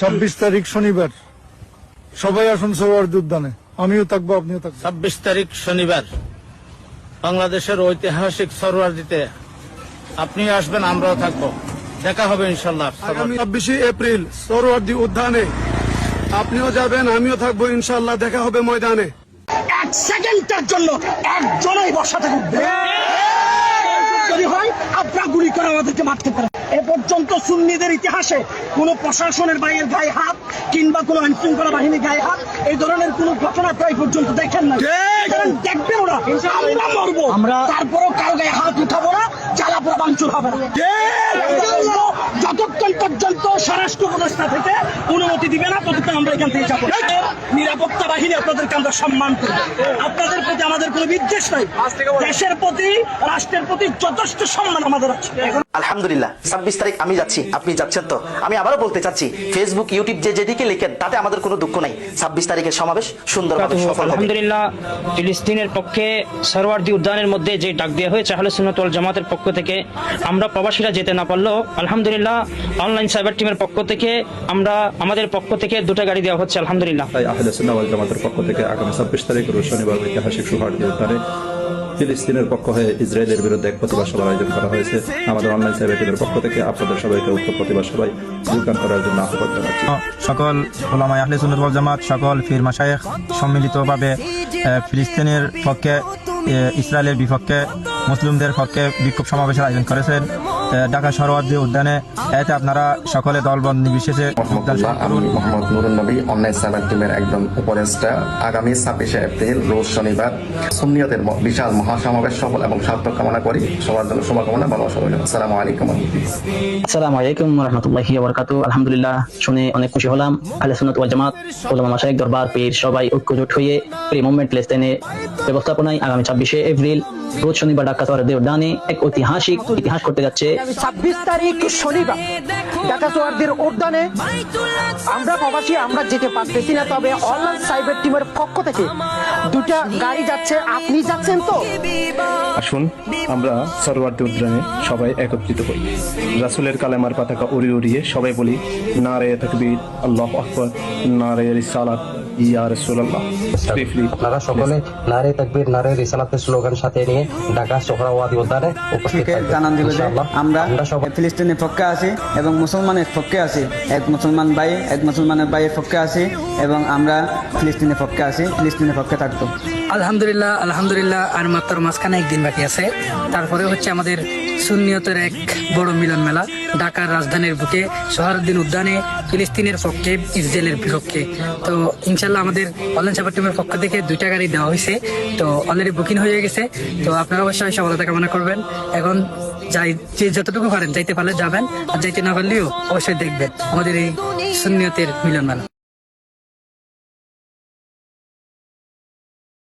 ছাব্বিশ তারিখ শনিবার। সবাই আসুন সৌহার্দ উদ্যানে আমিও থাকব আপনিও থাকবেন। ছাব্বিশ তারিখ শনিবার। বাংলাদেশের ঐতিহাসিক সরোয়ার দিতে আপনি আসবেন আমরাও থাকব। দেখা হবে ইনশাল্লাহ ছাব্বিশে এপ্রিল সৌরওয়ার্দী উদ্যানে। আপনিও যাবেন আমিও থাকব ইনশাল্লাহ দেখা হবে ময়দানে। এক সেকেন্ডের জন্য একজনই বসাতে উঠবে যদি হয় আপনার গুলি করে আমাদেরকে মারতে পারে। এ পর্যন্ত সুন্নিদের ইতিহাসে কোনো প্রশাসনের বাইরের গায়ে হাত কিংবা কোন আইনশৃঙ্খলা বাহিনীর গায়ে হাত, এই ধরনের কোনো ঘটনা প্রায় পর্যন্ত দেখেন না কারণ দেখবেন ওরা। আমরা মরবো। আমরা তারপরও কারও গায়ে হাত উঠাবো না বাঞ্চুর হবে না। যতক্ষণ পর্যন্ত স্বরাষ্ট্র উপদেষ্টা থেকে অনুমতি দিবে না ততক্ষণ আমরা এখান থেকে যাব। নিরাপত্তা বাহিনী আপনাদেরকে আমরা সম্মান করি আপনাদের প্রতি আমাদের কোনো বিদ্বেষ নাই। দেশের প্রতি রাষ্ট্রের প্রতি যথেষ্ট সম্মান আমাদের আছে। আলহামদুলিল্লাহ ছাব্বিশ তারিখ আমি যাচ্ছি আপনি যাচ্ছেন তো? আমি আবারও বলতে চাচ্ছি ফেসবুক ইউটিউব যে যেদিকে লিখেন তাতে আমাদের কোনো দুঃখ নাই। ছাব্বিশ তারিখের সমাবেশ সুন্দরভাবে সফল আলহামদুলিল্লাহ। ফিলিস্তিনের পক্ষে সরওয়ার্দি উদ্যানের মধ্যে যে ডাক দেওয়া হয়েছে, আহলে সুন্নাত ওয়াল জামাতের পক্ষ থেকে আমরা প্রবাসীরা যেতে না পারলেও আলহামদুলিল্লাহ অনলাইন সাইবার টিমের পক্ষ থেকে আমরা, আমাদের পক্ষ থেকে দুটো গাড়ি দেওয়া হচ্ছে, আলহামদুলিল্লাহ। আহলে সুন্নাহ ওয়াল জামাতের পক্ষ থেকে আগামী ছাব্বিশ তারিখ শনিবার ঐতিহাসিক সুহার্দ উদ্যানে ফিলিস্তিনের পক্ষ হয়ে ইসরায়েলের বিরুদ্ধে এক প্রতিবাদ সভার আয়োজন করা হয়েছে। আমাদের অনলাইন সাইবার টিমের পক্ষ থেকে আপনাদের সবাইকে উক্ত প্রতিবাদ সভায় যোগদান করার জন্য আহ্বান জানাচ্ছি। সকল ওলামাই আহলে সুন্নাত ওয়াল জামাত, সকল ফির মাশায়েখ সম্মিলিতভাবে ফিলিস্তিনের পক্ষে ইসরায়েলের বিপক্ষে, মুসলিমদের পক্ষে বিক্ষোভ সমাবেশের আয়োজন করেছেন। ঢাকা সরোয়ার্দী উদ্যানে এতে আপনারা সকলে দলবন্ধ নির্বিশেষে মোহাম্মদ নুরুল নবী অনলাইন সাইবার টিমের একজন উপদেষ্টা। আগামী ছাব্বিশে এপ্রিল রোজ শনিবার সুন্নিয়তের বিশাল মহাসমাবেশ সফল এবং সার্থক কামনা করি। সবার জন্য শুভকামনা ভালো সবাই আসসালামু আলাইকুম। আসসালামু আলাইকুম রহমতুল্লাহি ওবরকাতু আলহামদুলিল্লাহ শুনে অনেক খুশি হলাম। আহলে সুন্নাত ওয়াল জামাত ওলামা মাশাইখ দরবার পীর সবাই ঐক্যজোট হয়ে প্রি মুভমেন্ট প্লেস্তাইনে ব্যবস্থাপনায় আগামী ছাব্বিশে এপ্রিল রোজ শনিবার ঢাকা শহরের উদ্যানে এক ঐতিহাসিক ইতিহাস করতে যাচ্ছে। ছাব্বিশ তারিখ শনিবার, ঢাকা সোয়ারদের উদ্যানে আমরা প্রবাসী, আমরা যেতে পারতেছি না, তবে অনলাইন সাইবার টিমের পক্ষ থেকে দুটা গাড়ি যাচ্ছে। আপনি যাচ্ছেন তো? আসুন, আমরা সরওয়ার্দী উদ্যানে সবাই একত্রিত হই। রাসুলের কালেমার পতাকা উড়িয়ে উড়িয়ে সবাই বলি, নারে তকবীর, আল্লাহ আকবর, নারে রিসালাত। ইয়া রাসূলুল্লাহ। আপনারা সকলে নারে তাকবীর নারে রিসালাতের স্লোগান সাথে নিয়ে ঢাকা সোহরাওয়াদী উদ্যানে উপস্থিত জানান দিবে আমরা আমরা সবাই ফিলিস্তিনের পক্ষে আছি এবং মুসলমানের পক্ষে আছি। এক মুসলমান ভাই এক মুসলমানের ভাইয়ের পক্ষে আছি এবং আমরা ফিলিস্তিনের পক্ষে আছি ফিলিস্তিনের পক্ষে থাকব। আলহামদুলিল্লাহ আলহামদুলিল্লাহ আর মাত্র মাঝখানে একদিন বাকি আছে। তারপরে হচ্ছে আমাদের সুন্নিয়তের এক বড় মিলন মেলা ঢাকার রাজধানীর বুকে সোহারুদ্দিন উদ্যানে ফিলিস্তিনের পক্ষে ইসরায়েলের বিপক্ষে। তো ইনশাল্লাহ আমাদের অনলাইন সাপোর্ট টিমের পক্ষ থেকে দুইটা গাড়ি দেওয়া হয়েছে। তো অলরেডি বুকিং হয়ে গেছে। তো আপনারা অবশ্যই সফলতা কামনা করবেন। এখন যাই, যে যতটুকু পারেন, যাইতে পারলে যাবেন। আর যাইতে না পারলেও অবশ্যই দেখবেন। আমাদের এই সুন্নিয়তের মিলন মেলা